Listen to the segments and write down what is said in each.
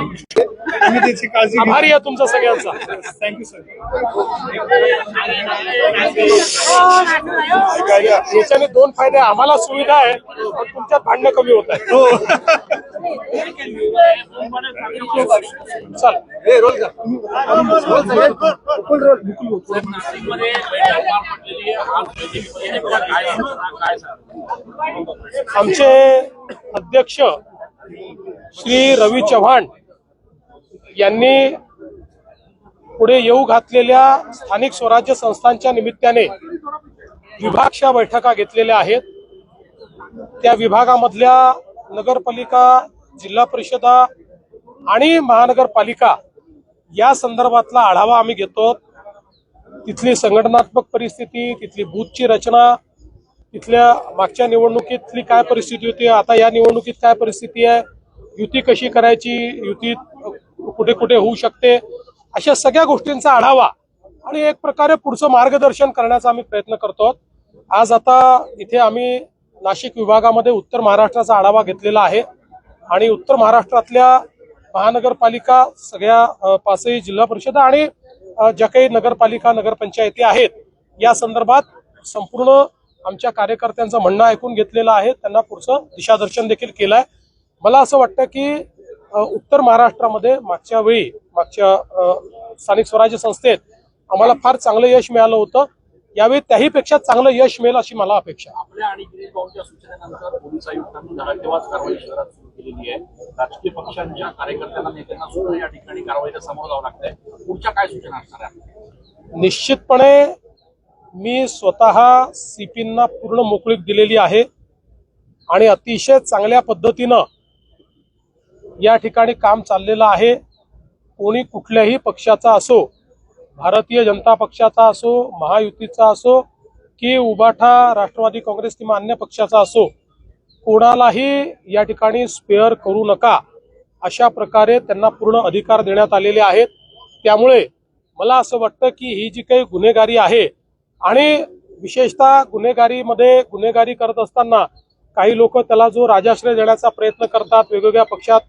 तुम्ही त्याची काळजी आभारी आहे तुमचा सगळ्यांचा. थँक्यू सर याच्याने दोन फायदे आम्हाला सुविधा आहे पण तुमच्यात भांडणं कमी होत आहे हो. चल. आमचे अध्यक्ष श्री रवी चव्हाण यांनी पुढे येऊ घातलेल्या स्थानिक स्वराज्य संस्थांच्या निमित्ताने विभागच्या बैठका घेतलेल्या आहेत. त्या विभागामधल्या नगरपालिका जिल्हा परिषदा आणि महानगरपालिका या संदर्भातला आढावा आम्ही घेतो. तिथली संघटनात्मक परिस्थिती तिथली बूथची रचना तिथल्या मागच्या निवडणुकीतली काय परिस्थिती होती आता या निवडणुकीत काय परिस्थिती आहे युती कशी करायची युतीत कुठे कुठे होऊ शकते अशा सगळ्या गोष्टींचा आढावा आणि एक प्रकारे पुढचं मार्गदर्शन करण्याचा आम्ही प्रयत्न करतो. आज आता इथे आम्ही नाशिक विभागामध्ये उत्तर महाराष्ट्राचा आढावा घेतलेला आहे आणि उत्तर महाराष्ट्रातल्या महानगरपालिका सगळ्या पाचही जिल्हा परिषदा आणि ज्या काही नगरपालिका नगरपंचायती आहेत या संदर्भात संपूर्ण आमच्या कार्यकर्त्यांचं म्हणणं ऐकून घेतलेलं आहे. त्यांना पुढचं दिशादर्शन देखील केलं आहे मला असं वाटतं की उत्तर महाराष्ट्रामध्ये मागच्या वेळी मागच्या स्थानिक स्वराज्य संस्थेत आम्हाला फार चांगलं यश मिळालं होतं. यावेळी त्याहीपेक्षा चांगलं यश मिळेल अशी मला अपेक्षा. आहे आपल्या आणि गिरीश भाऊंच्या सूचनेनंतर पोलीस आयुक्तांनी धडाकेबाज कारवाई शहरात सुरू केलेली आहे. राजकीय पक्षांच्या कार्यकर्त्यांना नेत्यांना सुद्धा या ठिकाणी कारवाईला समोर जावं लागतंय. पुढच्या काय सूचना असणार आहे? निश्चितपणे मी स्वतः सीपींना पूर्ण मोकळीक दिलेली आहे. आणि अतिशय चांगल्या पद्धतीनं या ठिकाणी काम चाललेलं आहे. कोणी कुठल्याही पक्षाचा असो भारतीय जनता पक्षाचा असो महायुतीचा असो की उबाठा राष्ट्रवादी काँग्रेस किंवा अन्य पक्षाचा असो कोणालाही या ठिकाणी स्पेअर करू नका. अशा प्रकारे त्यांना पूर्ण अधिकार देण्यात आलेले आहेत. त्यामुळे मला असं वाटतं की ही जी काही गुन्हेगारी आहे आणि विशेषतः गुन्हेगारीमध्ये गुन्हेगारी करत असताना काही लोक त्याला जो राजाश्रय देण्याचा प्रयत्न करतात वेगवेगळ्या पक्षात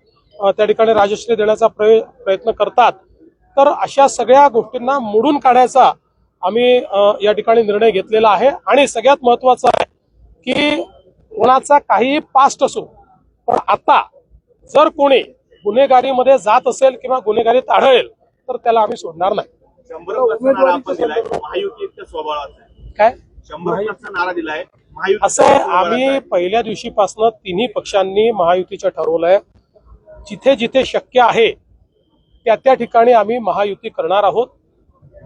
त्या ठिकाणी राजश्रय देण्याचा प्रय- प्रयत्न करतात. तर अशा सगळ्या गोष्टींना मोडून काढायचा आम्ही या ठिकाणी निर्णय घेतलेला आहे. आणि सगळ्यात महत्वाचं आहे की कोणाचा काही पास्ट असो पण आता जर कोणी गुन्हेगारीमध्ये जात असेल किंवा गुन्हेगारीत आढळेल तर त्याला आम्ही सोडणार नाही. काय? असं आहे आम्ही पहिल्या दिवशीपासून तिन्ही पक्षांनी महायुतीचं ठरवलंय. जिथे जिथे शक्य आहे त्या त्या ठिकाणी आम्ही महायुती करणार आहोत.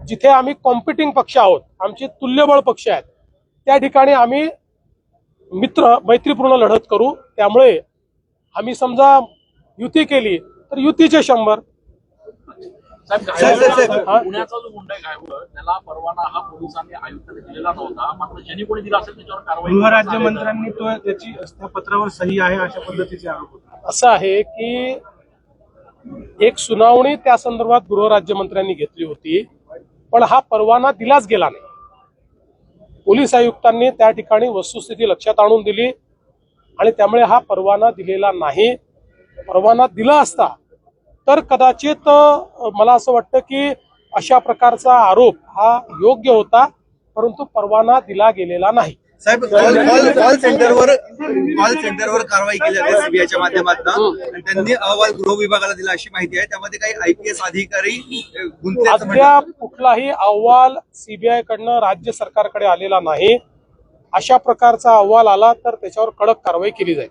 जिथे आम्ही कॉम्पिटिंग पक्ष आहोत आमचे तुल्यबळ पक्ष आहेत त्या ठिकाणी आम्ही मित्र मैत्रीपूर्ण लढत करू. त्यामुळे आम्ही समजा युती केली तर युतीचे शंभर. साहेब साहेब, साहेब, घायवळ-? पुण्याचा जो गुंड आहे घायवळ त्याला परवाना हा पोलिसांनी आयुक्तांनी दिलेला नव्हता. मात्र ज्यांनी कोणी दिला असेल त्याच्यावर कारवाई गृहराज्यमंत्र्यांनी तो त्याची त्या पत्रावर सही आहे अशा पद्धतीचे आरोप होते. असं आहे की एक सुनावणी त्या संदर्भात गृहराज्यमंत्र्यांनी घेतली होती पण हा परवाना दिलाच गेला नाही. पोलीस आयुक्तांनी त्या ठिकाणी वस्तुस्थिती लक्षात आणून दिली आणि त्यामुळे हा परवाना दिलेला नाही. परवाना दिला असता तर कदाचित मला असं वाटतं की अशा प्रकारचा आरोप हा योग्य होता परंतु परवाना दिला गेलेला नाही. साहेब कॉल सेंटरवर कॉल सेंटरवर कारवाई केली जाते सीबीआयच्या माध्यमातून आणि त्यांनी अहवाल गृह विभागाला दिला अशी माहिती आहे त्यामध्ये काही आयपीएस अधिकारी अद्याप कुठलाही अहवाल सीबीआय कडनं राज्य सरकारकडे आलेला नाही अशा प्रकारचा अहवाल आला तर त्याच्यावर कडक कारवाई केली जाईल